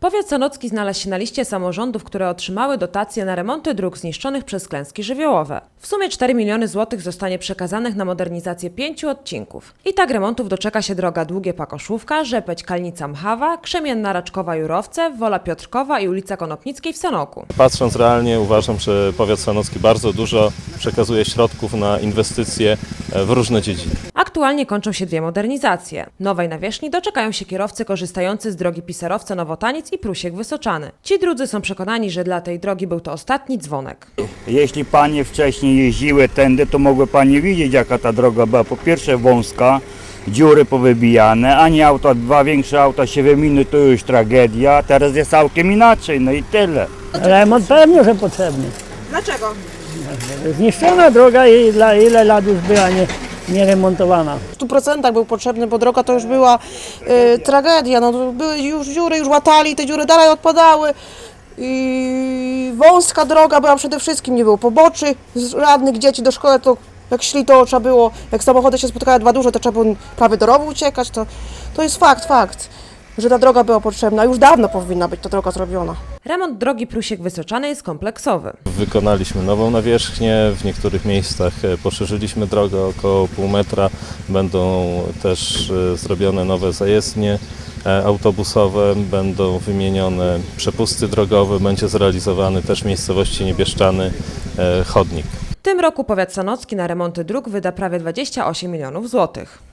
Powiat sanocki znalazł się na liście samorządów, które otrzymały dotacje na remonty dróg zniszczonych przez klęski żywiołowe. W sumie 4 miliony złotych zostanie przekazanych na modernizację pięciu odcinków. I tak remontów doczeka się droga Długie Pakoszówka, Rzepeć Kalnica Mchawa, Krzemienna Raczkowa Jurowce, Wola Piotrkowa i ulica Konopnickiej w Sanokku. Patrząc realnie uważam, że powiat sanocki bardzo dużo przekazuje środków na inwestycje e, w różne dziedziny. Aktualnie kończą się dwie modernizacje. Nowej nawierzchni doczekają się kierowcy korzystający z drogi Piserowce Nowotaniec i Prusiek Wysoczany. Ci drudzy są przekonani, że dla tej drogi był to ostatni dzwonek. Jeśli panie wcześniej jeździły tędy, to mogły panie widzieć, jaka ta droga była. Po pierwsze wąska, dziury powybijane, ani auta, dwa większe auta się wyminą, to już tragedia. Teraz jest całkiem inaczej, no i tyle. Remont pewnie, że potrzebny. Dlaczego? Zniszczona droga i dla ile lat już była nie, nieremontowana. W 100% był potrzebny, bo droga to już była y, tragedia. No, były już dziury, już łatali, te dziury dalej odpadały. I wąska droga była przede wszystkim, nie było poboczy. Żadnych dzieci do szkoły to jak szli, to trzeba było, jak samochody się spotkały dwa duże, to trzeba było prawie do rowu uciekać. To, to jest fakt, fakt, że ta droga była potrzebna. Już dawno powinna być ta droga zrobiona. Remont drogi Prusiek Wysoczany jest kompleksowy. Wykonaliśmy nową nawierzchnię, w niektórych miejscach e, poszerzyliśmy drogę około pół metra. Będą też e, zrobione nowe zajezdnie e, autobusowe, będą wymienione przepusty drogowe, będzie zrealizowany też w miejscowości Niebieszczany e, chodnik. W tym roku powiat sanocki na remonty dróg wyda prawie 28 milionów złotych.